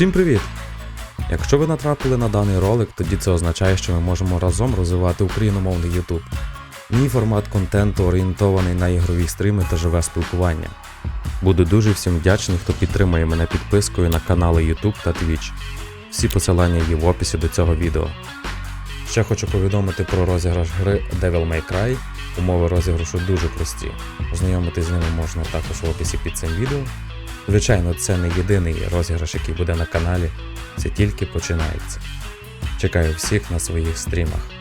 Всім привіт! Якщо ви натрапили на даний ролик, тоді це означає, що ми можемо разом розвивати україномовний YouTube. Мій формат контенту орієнтований на ігрові стріми та живе спілкування. Буду дуже всім вдячний, хто підтримує мене підпискою на канали YouTube та Twitch. Всі посилання є в описі до цього відео. Ще хочу повідомити про розіграш гри Devil May Cry. Умови розіграшу дуже прості. Ознайомитись з ними можна також в описі під цим відео. Звичайно, це не єдиний розіграш, який буде на каналі, це тільки починається. Чекаю всіх на своїх стрімах.